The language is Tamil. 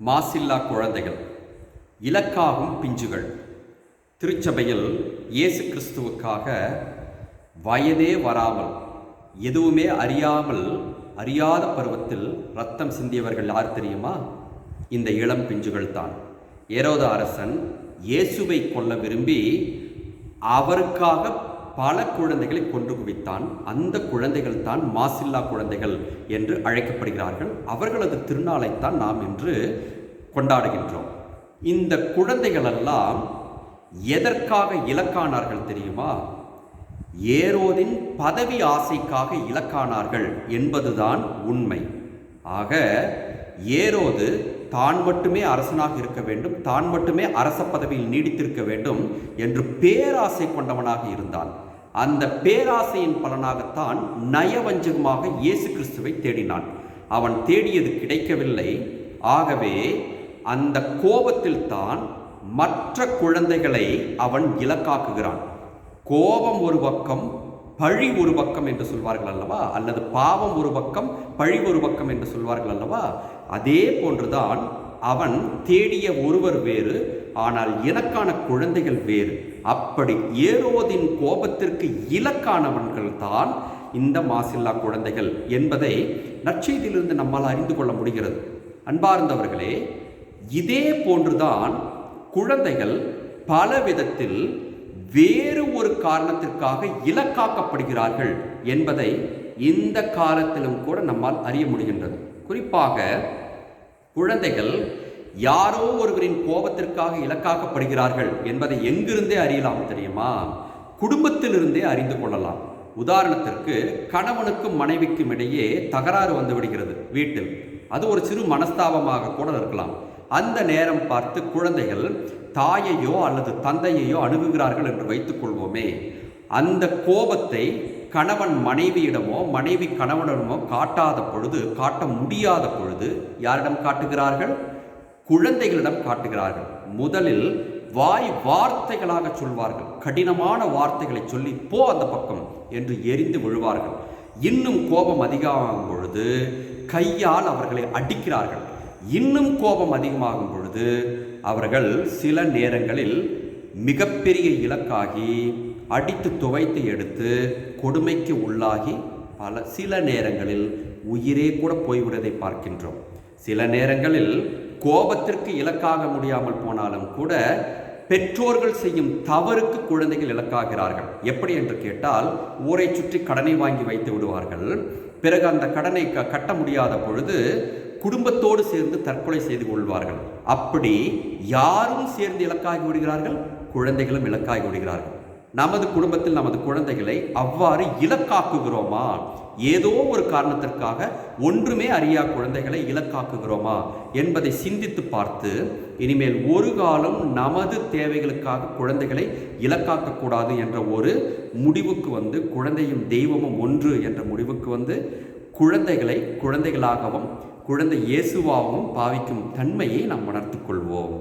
மாசில்லா குழந்தைகள் இலக்காகும் பிஞ்சுகள். திருச்சபையில் இயேசு கிறிஸ்துவுக்காக வயதே வராமல் எதுவுமே அறியாமல் அறியாத பருவத்தில் ரத்தம் சிந்தியவர்கள் யார் தெரியுமா? இந்த இளம் பிஞ்சுகள் தான். ஏரோத அரசன் இயேசுவை கொல்ல விரும்பி அவருக்காக பல குழந்தைகளை கொன்று குவித்தான். அந்த குழந்தைகள் தான் மாசில்லா குழந்தைகள் என்று அழைக்கப்படுகிறார்கள். அவர்களது திருநாளைத்தான் நாம் இன்று கொண்டாடுகின்றோம். இந்த குழந்தைகளெல்லாம் எதற்காக இலக்கானார்கள் தெரியுமா? ஏரோதின் பதவி ஆசைக்காக இலக்கானார்கள் என்பதுதான் உண்மை. ஆக ஏரோது தான் மட்டுமே அரசனாக இருக்க வேண்டும் தான் மட்டுமே அரச பதவியில் நீடித்திருக்க வேண்டும் என்று பேராசை கொண்டவனாக இருந்தான். அந்த பேராசையின் பலனாகத்தான் நயவஞ்சகமாக இயேசு கிறிஸ்துவை தேடினான். அவன் தேடியது கிடைக்கவில்லை. ஆகவே அந்த கோபத்தில் தான் மற்ற குழந்தைகளை அவன் இலக்காக்குகிறான். கோபம் ஒரு பக்கம் பழி ஒரு பக்கம் என்று சொல்வார்கள் அல்லவா? அல்லது பாவம் ஒரு பக்கம் பழி ஒரு பக்கம் என்று சொல்வார்கள் அல்லவா? அதே போன்றுதான் அவன் தேடிய ஒருவர் வேறு ஆனால் இலக்கான குழந்தைகள் வேறு. அப்படி ஏரோதின் கோபத்திற்கு இலக்கானவன்கள் தான் இந்த மாசில்லா குழந்தைகள் என்பதை நற்செய்தியிலிருந்து நம்மால் அறிந்து கொள்ள முடிகிறது. அன்பார்ந்தவர்களே இதே போன்றுதான் குழந்தைகள் பல விதத்தில் வேறு ஒரு காரணத்திற்காக இலக்காக்கப்படுகிறார்கள் என்பதை இந்த காலத்திலும் கூட நம்மால் அறிய முடிகின்றது. குறிப்பாக குழந்தைகள் யாரோ ஒருவரின் கோபத்திற்காக இலக்காக்கப்படுகிறார்கள் என்பதை எங்கிருந்தே அறியலாம் தெரியுமா? குடும்பத்திலிருந்தே அறிந்து கொள்ளலாம். உதாரணத்திற்கு கணவனுக்கும் மனைவிக்கும் இடையே தகராறு வந்து விடுகிறது வீட்டில். அது ஒரு சிறு மனஸ்தாபமாக கூட இருக்கலாம். அந்த நேரம் பார்த்து குழந்தைகள் தாயையோ அல்லது தந்தையையோ அணுகுகிறார்கள் என்று வைத்துக் கொள்வோமே. அந்த கோபத்தை கணவன் மனைவியிடமோ மனைவி கணவனிடமோ காட்டாத பொழுது காட்ட முடியாத பொழுது யாரிடம் காட்டுகிறார்கள்? குழந்தைகளிடம் காட்டுகிறார்கள். முதலில் வாய் வார்த்தைகளாக சொல்வார்கள். கடினமான வார்த்தைகளை சொல்லி போ அந்த பக்கம் என்று எரிந்து விழுவார்கள். இன்னும் கோபம் அதிகமாகும் பொழுது கையால் அவர்களை அடிக்கிறார்கள். இன்னும் கோபம் அதிகமாகும் பொழுது அவர்கள் சில நேரங்களில் மிகப்பெரிய இலக்காகி அடித்து துவைத்து எடுத்து கொடுமைக்கு உள்ளாகி பல சில நேரங்களில் உயிரே கூட போய்விடுவதை பார்க்கின்றோம். சில நேரங்களில் கோபத்திற்கு இலக்காக முடியாமல் போனாலும் கூட பெற்றோர்கள் செய்யும் தவறுக்கு குழந்தைகள் இலக்காகிறார்கள். எப்படி என்று கேட்டால் ஊரை சுற்றி கடனை வாங்கி வைத்து விடுவார்கள். பிறகு அந்த கடனை க கட்ட முடியாத பொழுது குடும்பத்தோடு சேர்ந்து தற்கொலை செய்து கொள்வார்கள். அப்படி யாரும் சேர்ந்து இலக்காகி விடுகிறார்கள்? குழந்தைகளும் இலக்காகி விடுகிறார்கள். நமது குடும்பத்தில் நமது குழந்தைகளை அவ்வாறு இலக்காக்குகிறோமா? ஏதோ ஒரு காரணத்திற்காக ஒன்றுமே அறியா குழந்தைகளை இலக்காக்குகிறோமா என்பதை சிந்தித்து பார்த்து இனிமேல் ஒரு காலம் நமது தேவைகளுக்காக குழந்தைகளை இலக்காக்கக்கூடாது என்ற ஒரு முடிவுக்கு வந்து குழந்தையும் தெய்வமும் ஒன்று என்ற முடிவுக்கு வந்து குழந்தைகளை குழந்தைகளாகவும் குழந்தை இயேசுவாகவும் பாவிக்கும் தன்மையை நாம் வளர்த்து கொள்வோம்